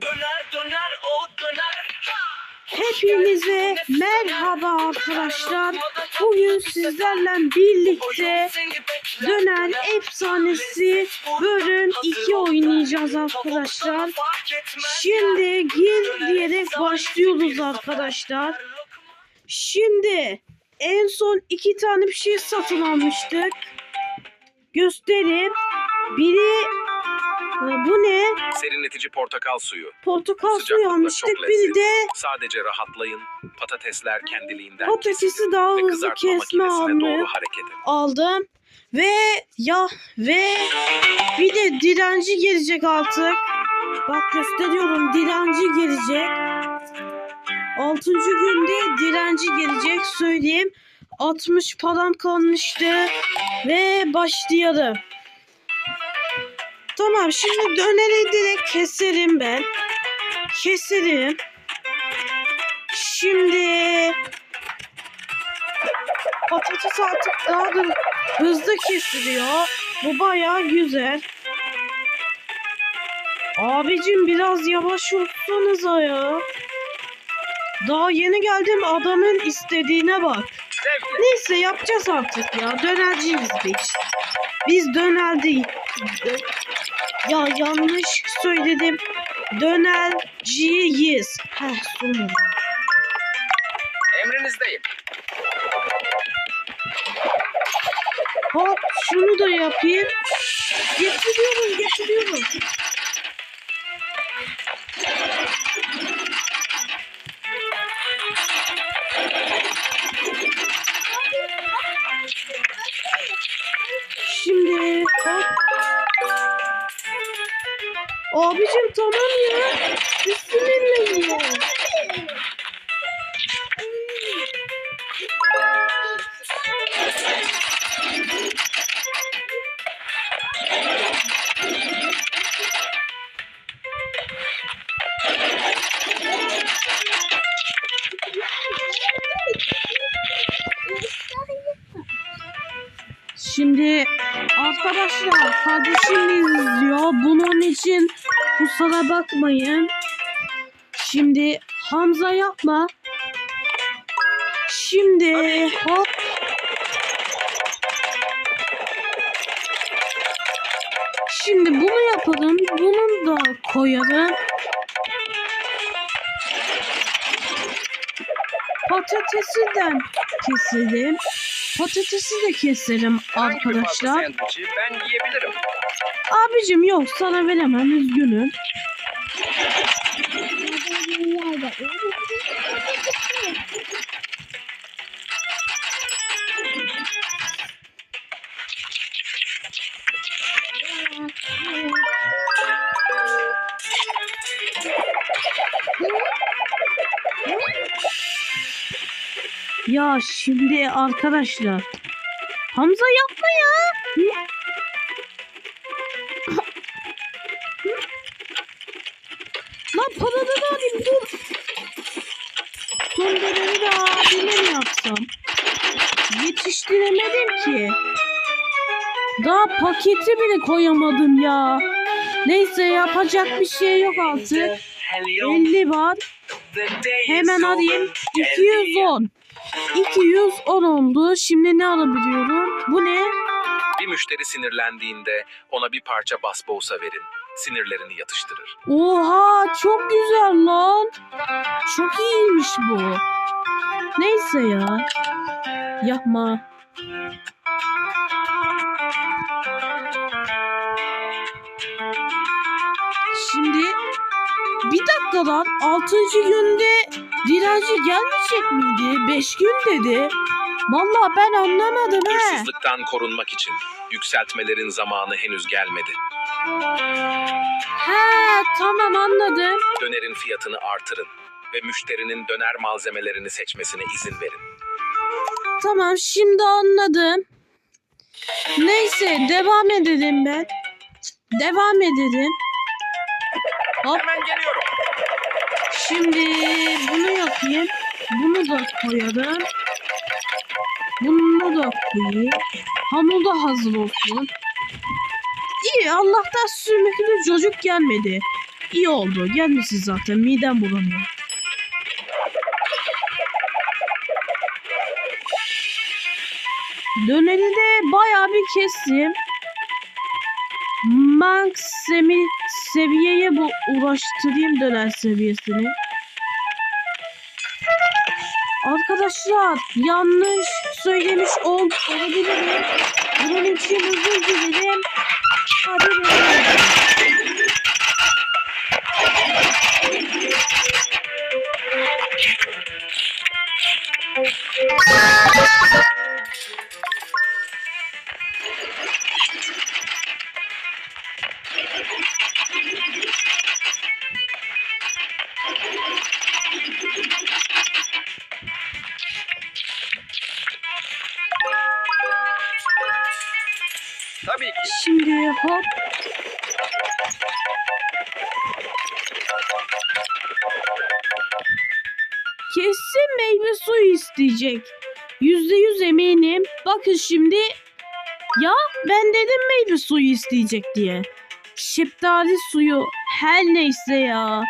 Döner döner o döner. Hepinize merhaba arkadaşlar. Bugün sizlerle birlikte Döner Efsanesi bölüm 2 oynayacağız arkadaşlar. Şimdi gir diyerek başlıyoruz arkadaşlar. Şimdi en son iki tane bir şey satın almıştık. Göstereyim. Biri e, bu ne? Serinletici portakal suyu. Portakal suyu almıştık. lezzetli. de Sadece rahatlayın. Patatesler kendiliğinden patatesi daha hızlı kesme edin. aldım. Ve ya ve bir de direnci gelecek artık. Bak gösteriyorum direnci gelecek. Altıncı günde direnci gelecek söyleyeyim. 60 falan kalmıştı. Ve başlayalım. Tamam şimdi döneri direkt keserim ben. Keserim. Şimdi patates artık daha da hızlı kesiliyor. Bu bayağı güzel. Abicim biraz yavaş olsanıza ya. Daha yeni geldim adamın istediğine bak. Neyse yapacağız artık ya. Dönerciyiz biz. Biz döner değil. Ya yanlış söyledim. Dönerciyiz. Heh sonunda. Emrinizdeyim. Hop şunu da yapayım. Getiriyorum getiriyorum. Şimdi arkadaşlar kardeşim izliyor. Bunun için kusura bakmayın. Şimdi Hamza yapma. Şimdi hop. Şimdi bunu yapalım. Bunu da koyalım. Patatesinden keselim. Patatesi de keserim Herhangi arkadaşlar. ben yiyebilirim. Abicim yok sana veremem üzgünüm. Ya şimdi arkadaşlar Hamza yapma ya. Lan paranı da alayım dur. Son dönemi de abime mi yapsam? Yetiştiremedim ki. Daha paketi bile koyamadım ya. Neyse yapacak bir şey yok artık. 50 var. Hemen arayayım. 210. 210 oldu. Şimdi ne alabiliyorum? Bu ne? Bir müşteri sinirlendiğinde ona bir parça basbousa verin. Sinirlerini yatıştırır. Oha çok güzel lan. Çok iyiymiş bu. Neyse ya. Yapma. Şimdi bir dakika lan 6. günde direnci gelmeyecek miydi? 5 gün dedi. Vallahi ben anlamadım he. Hırsızlıktan korunmak için yükseltmelerin zamanı henüz gelmedi. He tamam anladım. Dönerin fiyatını artırın ve müşterinin döner malzemelerini seçmesine izin verin. Tamam şimdi anladım. Neyse devam edelim ben. Devam edelim. Şimdi bunu yapayım. Bunu da koyalım. Bunu da koyayım. Hamur da hazır olsun. İyi Allah'tan sümüklü çocuk gelmedi. İyi oldu. Gelmişsin zaten. Midem bulanıyor. Döneri de bayağı bir kestim. Max semi seviyeye bu uğraştırayım döner seviyesini. Arkadaşlar yanlış söylemiş ol olabilirim. Bunun için özür dilerim. Hadi bakalım. İsteyecek. Yüzde yüz eminim. Bakın şimdi. Ya ben dedim meyve suyu isteyecek diye. Şeftali suyu her neyse ya.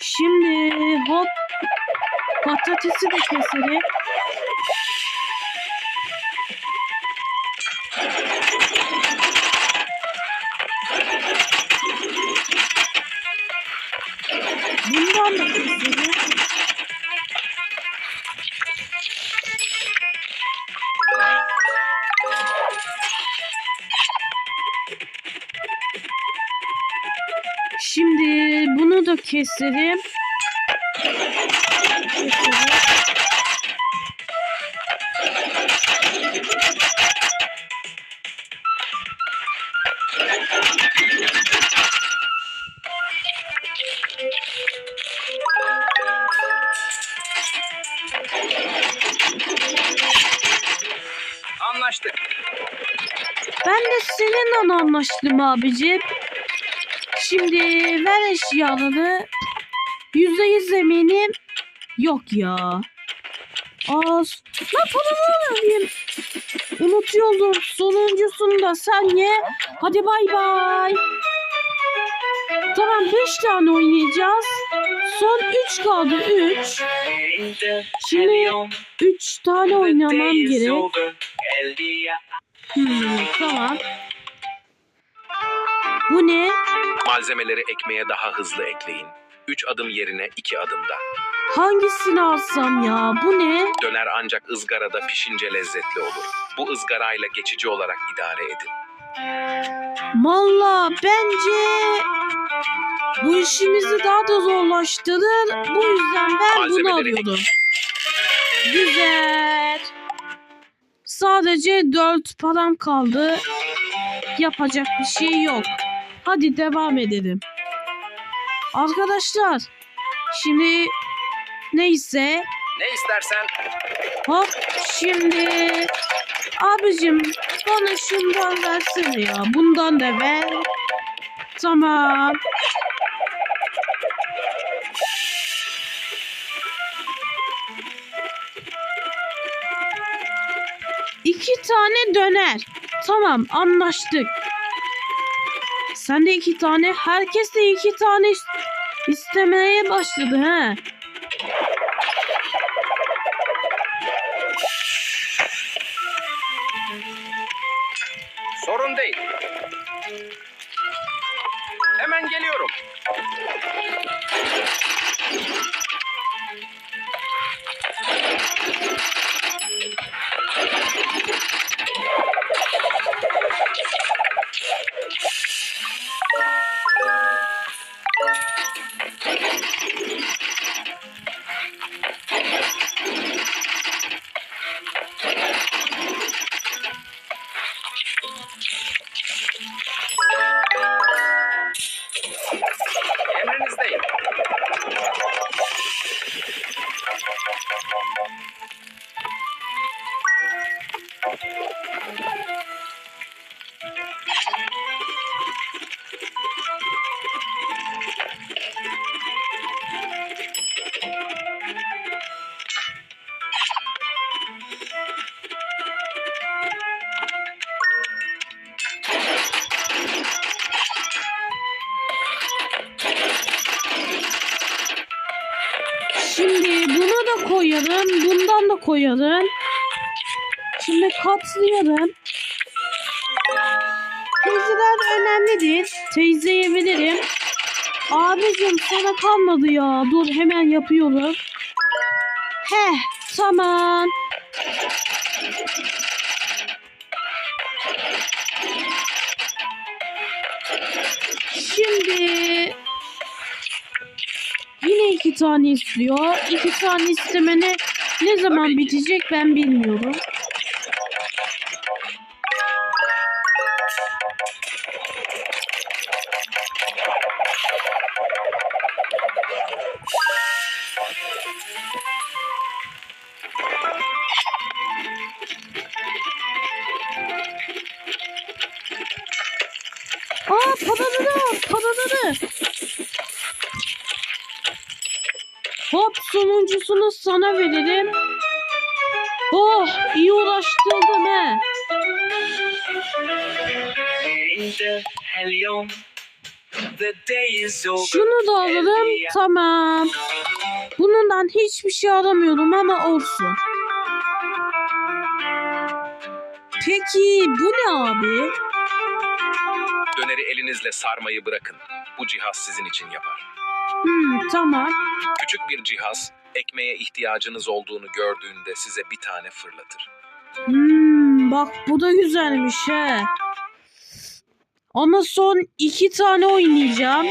Şimdi hop patatesi de keselim. Bundan da keselim. Keselim. Keselim. Anlaştık. Ben de seninle anlaştım abicim. Şimdi ver eşyaları. Yüzde yüz eminim. Yok ya. Az. Lan paramı alayım. Unutuyordum. Sonuncusunu da sen ye. Hadi bay bay. Tamam 5 tane oynayacağız. Son 3 kaldı 3. Şimdi 3 tane oynamam gerek. Hmm, tamam. Bu ne? Malzemeleri ekmeğe daha hızlı ekleyin. 3 adım yerine 2 adımda. Hangisini alsam ya? Bu ne? Döner ancak ızgarada pişince lezzetli olur. Bu ızgarayla geçici olarak idare edin. Valla bence bu işimizi daha da zorlaştırır. Bu yüzden ben bunu Malzemeleri arıyordum. Güzel. Sadece dört param kaldı. Yapacak bir şey yok. Hadi devam edelim. Arkadaşlar şimdi neyse Ne istersen Hop şimdi abicim bana şundan versene ya. Bundan da ver. Tamam. İki tane döner. Tamam anlaştık. Sen de iki tane. Herkes de iki tane is- istemeye başladı he. sorun değil. Hemen geliyorum. Koyarım. Şimdi katlıyorum. Teyzeler önemlidir. Teyzeye veririm. Abicim sana kalmadı ya. Dur hemen yapıyorum. Heh tamam. Şimdi yine iki tane istiyor. İki tane istemene ne zaman bitecek ben bilmiyorum. Sonuncusunu sana veririm. Oh iyi uğraştırdım he. Şunu da alırım tamam. Bundan hiçbir şey aramıyorum ama olsun. Peki bu ne abi? Döneri elinizle sarmayı bırakın. Bu cihaz sizin için yapar. Hmm, tamam. Küçük bir cihaz, ekmeğe ihtiyacınız olduğunu gördüğünde size bir tane fırlatır. Hmm, bak bu da güzelmiş he. Ama son iki tane oynayacağım.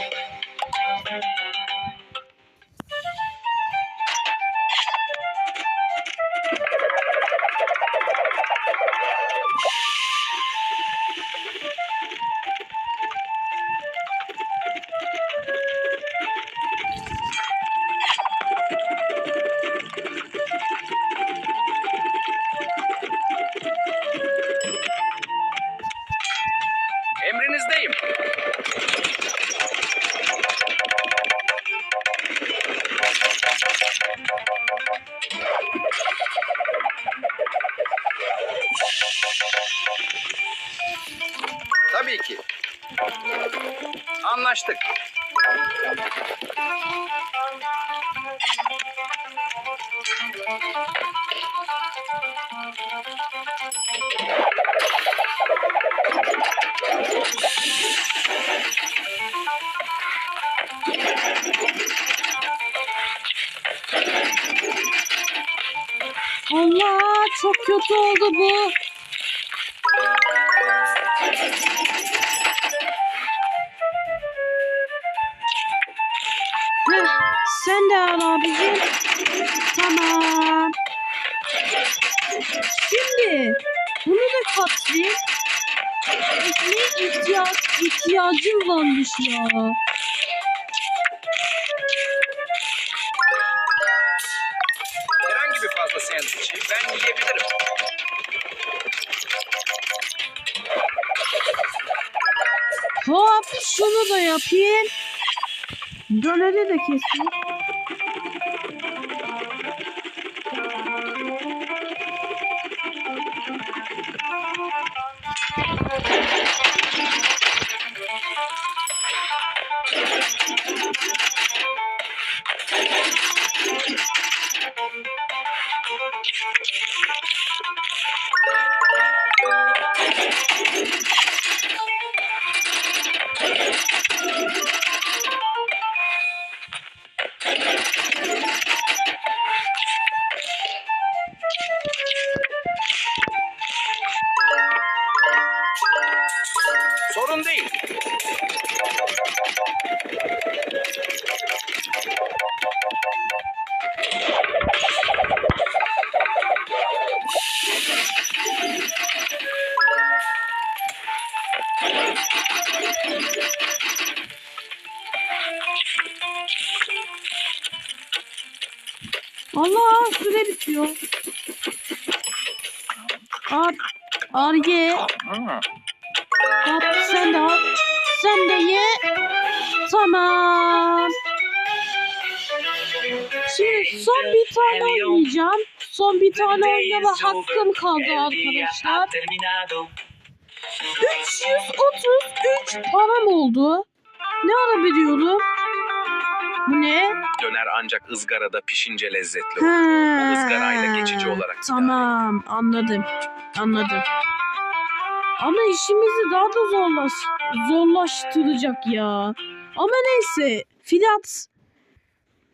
Anlaştık. Allah çok kötü oldu bu. Bunu da katlayayım. Ekmeğe ihtiyaç, ihtiyacım varmış ya. Herhangi bir fazla sandviçi ben yiyebilirim. Hop şunu da yapayım. Döneri de keseyim. Arge. Hop sen de al. Sen de ye. Tamam. Şimdi son bir tane oynayacağım. Son bir tane oynama hakkım kaldı arkadaşlar. Terminado. 333 param oldu. Ne ara veriyorum? Bu ne? Döner ancak ızgarada pişince lezzetli Ha. olur. O ızgarayla geçici olarak Tamam anladım. Anladım. Ama işimizi daha da zorlaş zorlaştıracak ya. Ama neyse fiyat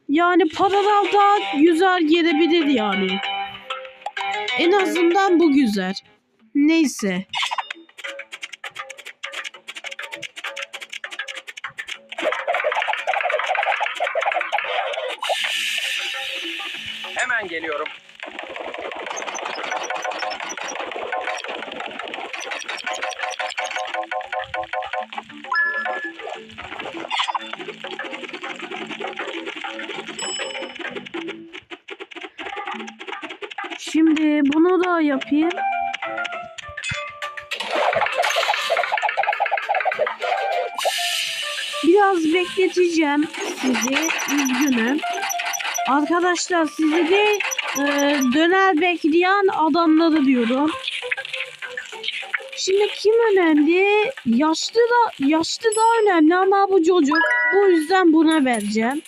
yani paralar daha güzel gelebilir yani. En azından bu güzel. Neyse. Hemen geliyorum. Bunu da yapayım. Biraz bekleteceğim sizi. Üzgünüm. Arkadaşlar sizi de e, döner bekleyen adamları diyorum. Şimdi kim önemli? Yaşlı da yaşlı da önemli ama bu çocuk. Bu yüzden buna vereceğim.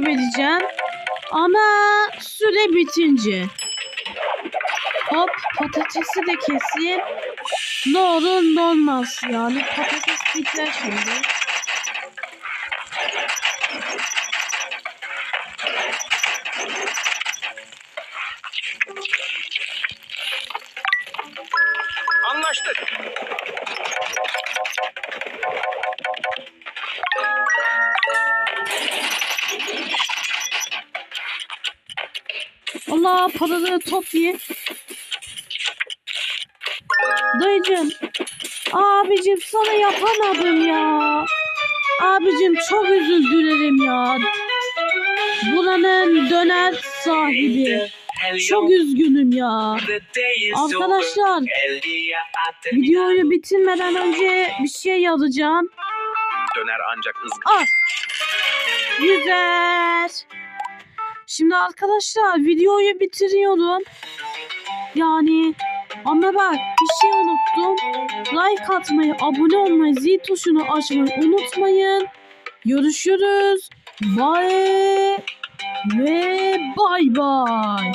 Vereceğim. Ama süre bitince. Hop patatesi de keseyim. Ne olur ne olmaz yani patates biter şimdi. Paraları toplayayım. Dayıcım. Abicim sana yapamadım ya. Abicim çok özür dilerim ya. Buranın döner sahibi. Çok üzgünüm ya. Arkadaşlar videoyu bitirmeden önce bir şey yazacağım. Döner ancak ızgara Al. Güzel. Şimdi arkadaşlar videoyu bitiriyorum. Yani ama bak bir şey unuttum. Like atmayı, abone olmayı, zil tuşunu açmayı unutmayın. Görüşürüz. Bye. Ve bay bay.